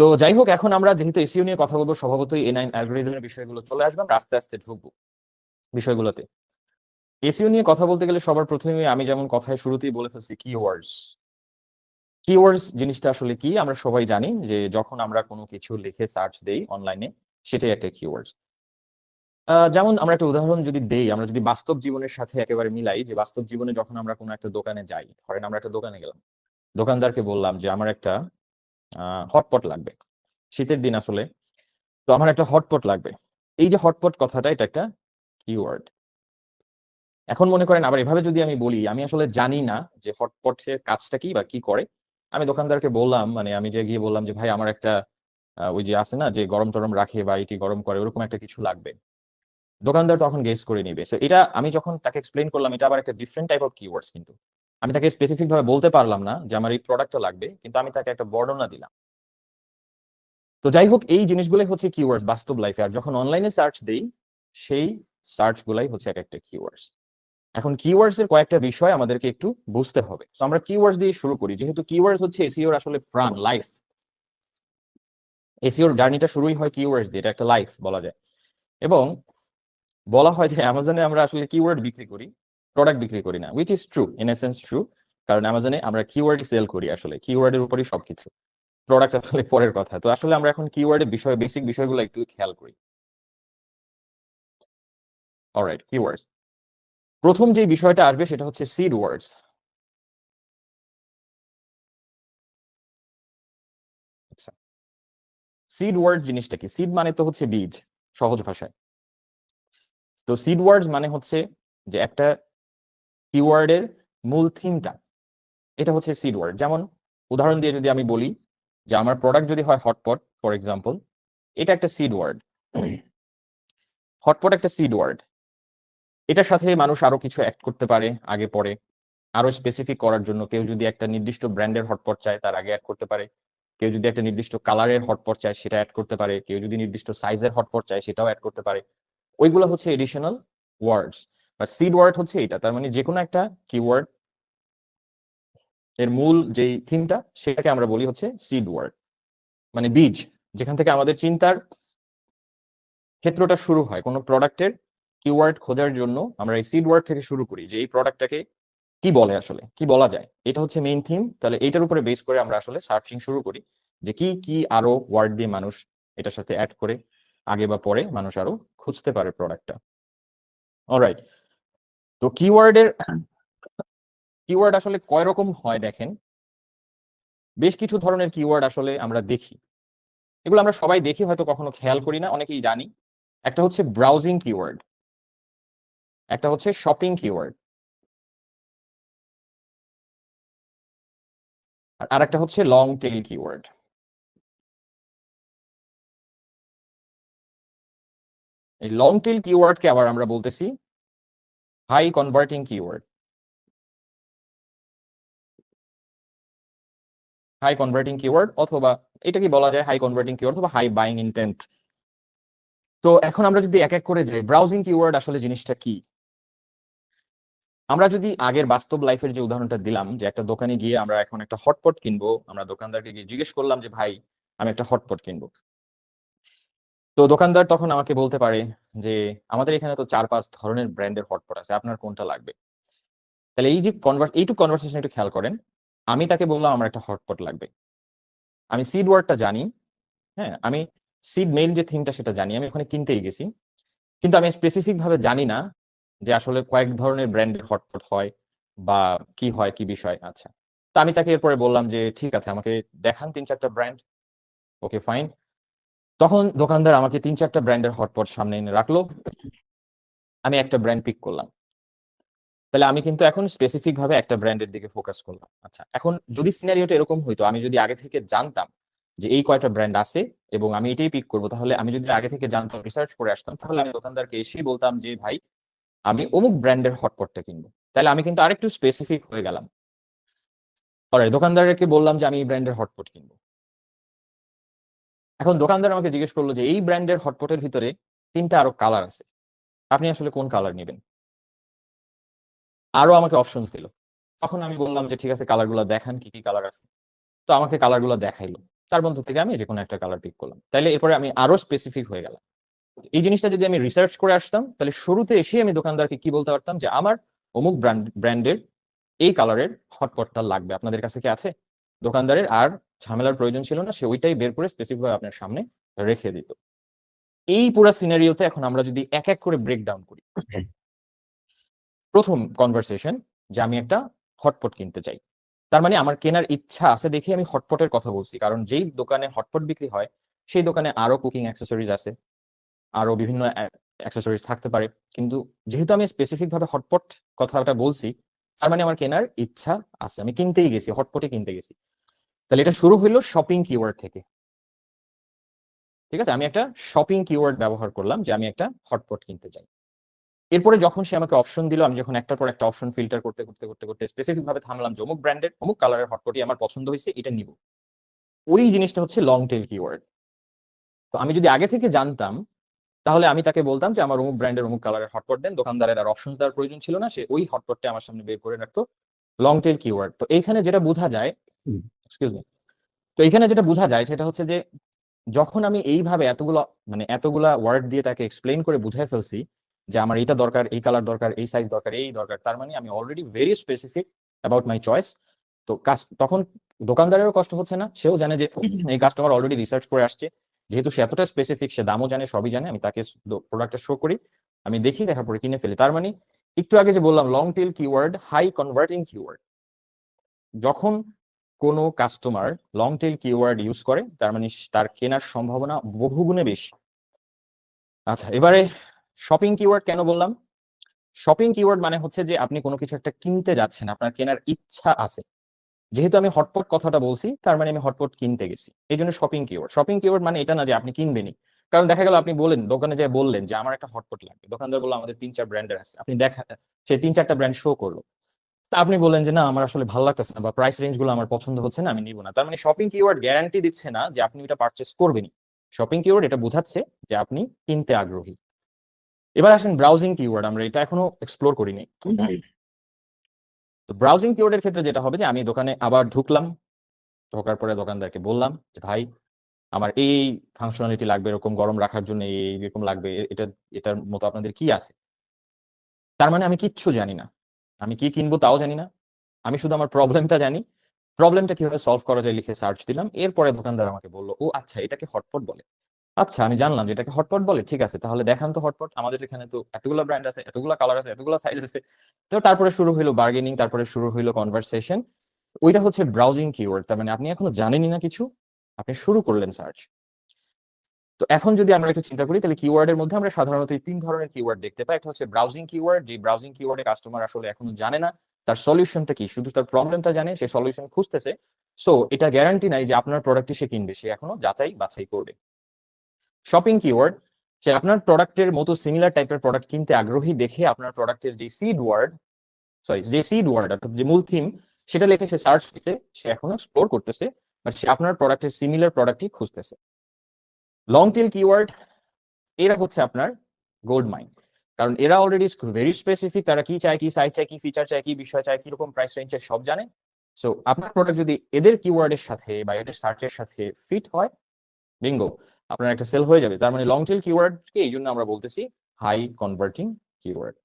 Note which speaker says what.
Speaker 1: তো যাই হোক, এখন আমরা যেহেতু এসিও নিয়ে কথা বলব, স্বভাবতই এ নাইন অ্যালগোরিদমের বিষয়গুলো চলে আসবে, আমরা আস্তে আস্তে ঢুকবো বিষয়গুলোতে। এসিও নিয়ে কথা বলতে গেলে সবার প্রথমে আমি যেমন কথায় শুরুতেই বলে ফেলছি কিওয়ার্ডস কিওয়ার্ডস জিনিসটা আসলে কি? আমরা সবাই জানি যে যখন আমরা কোনো কিছু লিখে সার্চ দেই অনলাইনে সেটাই একটা কিওয়ার্ডস যেমন আমরা একটা উদাহরণ যদি দেই, আমরা যদি বাস্তব জীবনের সাথে একেবারে মিলাই যে বাস্তব জীবনে যখন আমরা কোনো একটা দোকানে যাই, ধরেন আমরা একটা দোকানে গেলাম, দোকানদারকে বললাম যে, আমার একটা হটপট লাগবে। শীতের দিন আসলে। তো আমার একটা হটপট লাগবে। এই যে হটপট কথাটা, এটা একটা কিওয়ার্ড এখন মনে করেন, আবার এভাবে যদি আমি বলি, আমি আসলে জানি না যে হটপটের কাজটা কি বা কি করে। আমি দোকানদারকে বললাম মানে আমি যে গিয়ে বললাম যে, ভাই, আমার একটা ওই যে আছে না, যে গরম টরম রাখে বা এটি গরম করে, ওরকম একটা কিছু লাগবে। দোকানদার তখন গেস করে নিবে। সো এটা আমি যখন তাকে এক্সপ্লেন করলাম, এটা আবার একটা ডিফারেন্ট টাইপ অফ কিওয়ার্ডস কিন্তু। আমি তাকে স্পেসিফিক ভাবে বলতে পারলাম না যে আমার এই প্রোডাক্টটা লাগবে, কিন্তু আমি তাকে একটা বর্ণনা দিলাম। তো যাই হোক, এই জিনিসগুলোই হচ্ছে কিওয়ার্ড বাস্তব লাইফে আর যখন অনলাইনে সার্চ দেই, সেই সার্চ গুলাই হচ্ছে এক একটা কিওয়ার্ডস এখন কিওয়ার্ডস এর কয়েকটা বিষয় আমাদেরকে একটু বুঝতে হবে। তো আমরা কিওয়ার্ডস দিয়ে শুরু করি। যেহেতু কিওয়ার্ডস হচ্ছে এসিওর আসলে প্রাণ লাইফ এসিওর জার্নিটা শুরুই হয় কিওয়ার্ডস দিয়ে, এটা একটা লাইফ বলা যায়। এবং বলা হয় যে অ্যামাজনে আমরা আসলে কিওয়ার্ড বিক্রি করি। প্রোডাক্ট বিক্রি করি না which is true in essence true কারণ অ্যামাজনে আমরা কিওয়ার্ড সেল করি আসলে কিওয়ার্ডের উপরই সবকিছু প্রোডাক্ট আসলে পরের কথা, তো আসলে আমরা এখন কিওয়ার্ডের বিষয় বেসিক বিষয়গুলো একটু খেয়াল করি। অলরাইট কিওয়ার্ডস প্রথম যে বিষয়টা আসবে সেটা হচ্ছে সিড ওয়ার্ডস আচ্ছা। সিড ওয়ার্ড জিনিসটা কি? সিড মানে তো হচ্ছে বীজ, সহজ ভাষায়। তো সিড ওয়ার্ডস মানে হচ্ছে যে একটা কিওয়ার্ডের মূল থিমটা এটা হচ্ছে সিড ওয়ার্ড যেমন উদাহরণ দিয়ে যদি আমি বলি যে আমার প্রোডাক্ট যদি হয় হটপট ফর এক্সাম্পল এটা একটা সিড ওয়ার্ড হটপট একটা সিড ওয়ার্ড এটার সাথে মানুষ আরও কিছু অ্যাড করতে পারে, আগে পরে। আরও স্পেসিফিক করার জন্য কেউ যদি একটা নির্দিষ্ট ব্র্যান্ডের হটপট চায়, তার আগে অ্যাড করতে পারে। কেউ যদি একটা নির্দিষ্ট কালারের হটপট চায়, সেটা অ্যাড করতে পারে। কেউ যদি নির্দিষ্ট সাইজের হটপট চায়, সেটাও অ্যাড করতে পারে। ওইগুলো হচ্ছে additional words but seed word হচ্ছে এটা তার মানে যে কোনো একটা কিওয়ার্ড এর মূল যেই থিমটা সেটাকে আমরা বলি হচ্ছে সিড ওয়ার্ড মানে বীজ, যেখান থেকে আমাদের চিন্তার ক্ষেত্রটা শুরু হয়। কোনো প্রোডাক্টের কিওয়ার্ড খোঁজার জন্য আমরা এই সিড ওয়ার্ড থেকে শুরু করি যে এই প্রোডাক্টটাকে কি বলে আসলে, কি বলা যায়। এটা হচ্ছে মেইন থিম তাহলে এটার উপরে বেস করে আমরা আসলে সার্চিং শুরু করি যে কি কি আরও ওয়ার্ড দিয়ে মানুষ এটার সাথে অ্যাড করে, আগে বা পরে মানুষ আরও খুঁজতে পারে প্রোডাক্টটা অলরাইট তো কিওয়ার্ডের কিওয়ার্ড আসলে কয় রকম হয় দেখেন? বেশ কিছু ধরনের কিওয়ার্ড আসলে আমরা দেখি। এগুলো আমরা সবাই দেখি, হয়তো কখনো খেয়াল করি না, অনেকেই জানি। একটা হচ্ছে ব্রাউজিং কিওয়ার্ড একটা হচ্ছে শপিং কিওয়ার্ড আর একটা হচ্ছে লং টেল কিওয়ার্ড এই লং টেল কিওয়ার্ডকে আবার আমরা বলতেছি high converting keyword high converting keyword অথবা এটা কি বলা যায় হাই কনভার্টিং কিওয়ার্ড অথবা হাই বাইং ইন্টেন্ট তো এখন আমরা যদি এক এক করে যাই ব্রাউজিং কিওয়ার্ড আসলে জিনিসটা কি? আমরা যদি আগের বাস্তব লাইফের যে উদাহরণটা দিলাম, যে একটা দোকানে গিয়ে আমরা এখন একটা হটপট কিনবো, আমরা দোকানদারকে গিয়ে জিজ্ঞেস করলাম যে, ভাই, আমি একটা হটপট কিনবো। তো দোকানদার তখন আমাকে বলতে পারে যে, আমাদের এখানে তো চার পাঁচ ধরনের ব্র্যান্ডের হটপট আছে, আপনার কোনটা লাগবে? তাহলে এই যে কনভার্ট এইটুকু কনভার্সেশন একটু খেয়াল করেন, আমি তাকে বললাম, আমার একটা হটপট লাগবে। আমি সিড ওয়ার্ডটা জানি হ্যাঁ আমি সিড মেইন যে থিমটা সেটা জানি, আমি ওখানে কিনতেই গেছি। কিন্তু আমি স্পেসিফিকভাবে জানি না যে আসলে কয়েক ধরনের ব্র্যান্ডের হটপট হয় বা কি হয়, কি বিষয় আচ্ছা। তো আমি তাকে এরপরে বললাম যে, ঠিক আছে, আমাকে দেখান তিন চারটা ব্র্যান্ড। ওকে ফাইন তখন দোকানদার আমাকে তিন চারটা ব্র্যান্ডের হটপট সামনে এনে রাখল। আমি একটা ব্র্যান্ড পিক করলাম। তাহলে আমি কিন্তু এখন স্পেসিফিক ভাবে একটা ব্র্যান্ডের দিকে ফোকাস করলাম। আচ্ছা এখন যদি সিনারিওটা এরকম হইতো, আমি যদি আগে থেকে জানতাম যে এই কয়টা ব্র্যান্ড আছে এবং আমি এটাই পিক করব, তাহলে আমি যদি আগে থেকে জানতাম রিসার্চ করে আসতাম, তাহলে আমি দোকানদারকে এসেই বলতাম যে, ভাই, আমি অমুক ব্র্যান্ডের হটপটটা কিনবো। তাহলে আমি কিন্তু আরেকটু স্পেসিফিক হয়ে গেলাম। দোকানদারকে বললাম যে, আমি এই ব্র্যান্ডের হটপট কিনবো। এখন দোকানদার আমাকে জিজ্ঞেস করল যে, এই ব্র্যান্ডের হটপটের ভিতরে তিনটা আরও কালার আছে, আপনি আসলে কোন কালার নেবেন? আরও আমাকে অপশনস দিল। তখন আমি বললাম যে, ঠিক আছে, কালারগুলো দেখান, কি কি কালার আছে? তো আমাকে কালারগুলো দেখাইলো। তার মধ্যে থেকে আমি যে কোনো একটা কালার পিক করলাম। তাহলে এরপরে আমি আরও স্পেসিফিক হয়ে গেলাম। এই জিনিসটা যদি আমি রিসার্চ করে আসতাম তাহলে শুরুতে এসে আমি দোকানদারকে কি বলতে পারতাম যে, আমার অমুক ব্র্যান্ড, ব্র্যান্ডের এই কালারের হটপটটা লাগবে। আপনাদের কাছে কি আছে? দোকানদারের আর ঝামেলার প্রয়োজন ছিল না সে ওইটাই বের করে স্পেসিফিক ভাবে আপনার সামনে রেখে দিত। এই পুরো সিনারিওতে এখন আমরা যদি এক এক করে ব্রেক ডাউন করি প্রথম কনভারসেশন যে আমি একটা হটপট কিনতে চাই। তার মানে আমার কেনার ইচ্ছা আছে দেখে আমি হটপটের কথা বলছি। কারণ যেই দোকানে হটপট বিক্রি হয় সেই দোকানে আরও কুকিং অ্যাক্সেসরিজ আছে আরও বিভিন্ন অ্যাক্সেসরিজ থাকতে পারে। কিন্তু যেহেতু আমি স্পেসিফিক ভাবে হটপট কথাটা বলছি তার মানে আমার কেনার ইচ্ছা আছে। আমি কিনতেই গেছি হটপটে কিনতে গেছি। তাহলে এটা শুরু হইল শপিং কিওয়ার্ড থেকে। ঠিক আছে? আমি একটা শপিং কিওয়ার্ড ব্যবহার করলাম যে আমি একটা হটপট কিনতে চাই। এরপরে যখন সে আমাকে অপশন দিল, আমি যখন একটার পর একটা অপশন ফিল্টার করতে করতে করতে করতে স্পেসিফিক ভাবে থামলাম যে অমুক ব্র্যান্ডের অমুক কালারের হটপটই আমার পছন্দ হয়েছে, এটা নিব। ওই জিনিসটা হচ্ছে লং টেল কিওয়ার্ড তো আমি যদি আগে থেকে জানতাম, তাহলে আমি তাকে বলতাম যে আমার অমুক ব্র্যান্ডের অমুক কালারের হটপট দেন, দোকানদারের আর অপশন দেওয়ার প্রয়োজন ছিল না, সে ওই হটপটটা আমার সামনে বের করে রাখতো লং টেল কিওয়ার্ড তো এইখানে যেটা বোঝা যায় এক্সকিউজ মি তো এখানে যেটা বোঝা যায় সেটা হচ্ছে যে, যখন আমি এইভাবে এতগুলো মানে এতগুলা ওয়ার্ড দিয়ে তাকে এক্সপ্লেন করে বুঝাই ফেলছি যে আমার এটা দরকার, এই কালার দরকার, এই সাইজ দরকার, এই দরকার, তার মানে আমি already very specific about my choice তো কাজ, তখন দোকানদারেরও কষ্ট হচ্ছে না, সেও জানে যে এই কাস্টমার অলরেডি রিসার্চ করে আসছে, যেহেতু সে এতটা স্পেসিফিক সে দামও জানে, সবই জানে, আমি তাকে প্রোডাক্টটা শো করি, আমি দেখি, দেখার পরে কিনে ফেলি, তার মানে একটু আগে যে বললাম long tail keyword high converting keyword যখন কোনো customer long tail keyword use করে, তার মানে তার কেনার সম্ভাবনা বহুগুণে বেশি। আচ্ছা এবারে শপিং কিওয়ার্ড কেন বললাম? শপিং কিওয়ার্ড মানে হচ্ছে যে আপনি কোনো কিছু একটা কিনতে যাচ্ছেন, আপনার কেনার ইচ্ছা আছে। যেহেতু আমি হটপট কথাটা বলছি, তার মানে আমি হটপট কিনতে গেছি। এই জন্য শপিং কিওয়ার্ড শপিং কিওয়ার্ড মানে এটা না যে আপনি কিনবেনই। কারণ দেখা গেল আপনি বলেন, দোকানে যে বললেন যে, আমার একটা হটপট লাগবে। দোকানদার বলল, আমাদের তিন চার ব্র্যান্ডের আছে। আপনি দেখা, সে তিন চারটা ব্র্যান্ড শো করল। তা আপনি বললেন যে না আমার আসলে ভালো লাগতেছে না বা প্রাইস রেঞ্জগুলো আমার পছন্দ হচ্ছে না আমি নিব না। তার মানে শপিং কিওয়ার্ড গ্যারান্টি দিচ্ছে না যে আপনি এটা পারচেস করবেনই। শপিং কিওয়ার্ড এটা বোঝাচ্ছে যে আপনি কিনতে আগ্রহী। এবার আসেন ব্রাউজিং কিওয়ার্ড আমরা এটা এখনও এক্সপ্লোর করিনি। তো ব্রাউজিং কিওয়ার্ডের ক্ষেত্রে যেটা হবে যে আমি দোকানে আবার ঢুকলাম ঢোকার পরে দোকানদারকে বললাম যে ভাই আমার এই ফাংশনালিটি লাগবে এরকম গরম রাখার জন্য এই এরকম লাগবে এটা এটার মতো আপনাদের কি আছে? তার মানে আমি কিচ্ছু জানি না। আমি কি কিনবো তাও জানি না। আমি শুধু আমার প্রবলেমটা জানি। প্রবলেমটা কীভাবে সলভ করা যায় লিখে সার্চ দিলাম। এরপরে দোকানদার আমাকে বলল, ও আচ্ছা এটাকে হটপট বলে। আচ্ছা আমি জানলাম যে এটাকে হটপট বলে, ঠিক আছে, তাহলে দেখান তো হটপট আমাদের এখানে তো এতগুলো ব্র্যান্ড আছে, এতগুলো কালার আছে, এতগুলো সাইজ আছে। তো তারপরে শুরু হইল বার্গেনিং তারপরে শুরু হইল কনভারসেশন ওইটা হচ্ছে ব্রাউজিং কিওয়ার্ড তার মানে আপনি এখনও জানেনই না কিছু। আপনি শুরু করলেন সার্চ তো এখন যদি আমরা একটু চিন্তা করি, তাহলে কিওয়ার্ডের মধ্যে আমরা সাধারণত এই তিন ধরনের কিওয়ার্ড দেখতে পাই। একটা হচ্ছে ব্রাউজিং কিওয়ার্ড যে ব্রাউজিং কিওয়ার্ডে কাস্টমার আসলে এখনও জানে না, তার সলিউশনটা কি? শুধু তার প্রবলেমটা জানে, সে সলিউশন খুঁজতেছে। সো এটা গ্যারান্টি নাই যে আপনার প্রোডাক্টটি সে কিনবে, সে এখনও যাচাই বাছাই করবে। শপিং কিওয়ার্ড সে আপনার প্রোডাক্টের মতো সিমিলার টাইপের প্রোডাক্ট কিনতে আগ্রহী দেখে আপনার প্রোডাক্টের যে সিড ওয়ার্ড সরি যে সিড ওয়ার্ড অর্থাৎ যে মূল থিম সেটা লিখে সে সার্চ দিতে সে এখনও এক্সপ্লোর করতেছে বাট সে আপনার প্রোডাক্টের সিমিলার প্রোডাক্টই খুঁজতেছে। লং টেল কিওয়ার্ড এরা হচ্ছে আপনার গোল্ড মাইন কারণ এরা অলরেডি ভেরি স্পেসিফিক তারা কি চায়, কি সাইজ চায়, কি ফিচার চায়, কি বিষয় চায়, কীরকম প্রাইস রেঞ্জ চায় সব জানে। সো আপনার প্রোডাক্ট যদি এদের কিওয়ার্ডের সাথে বা এদের সার্চের সাথে ফিট হয় বিঙ্গো আপনার একটা সেল হয়ে যাবে। তার মানে লং টেল কিওয়ার্ডকে এই জন্য আমরা বলতেছি হাই কনভার্টিং কিওয়ার্ড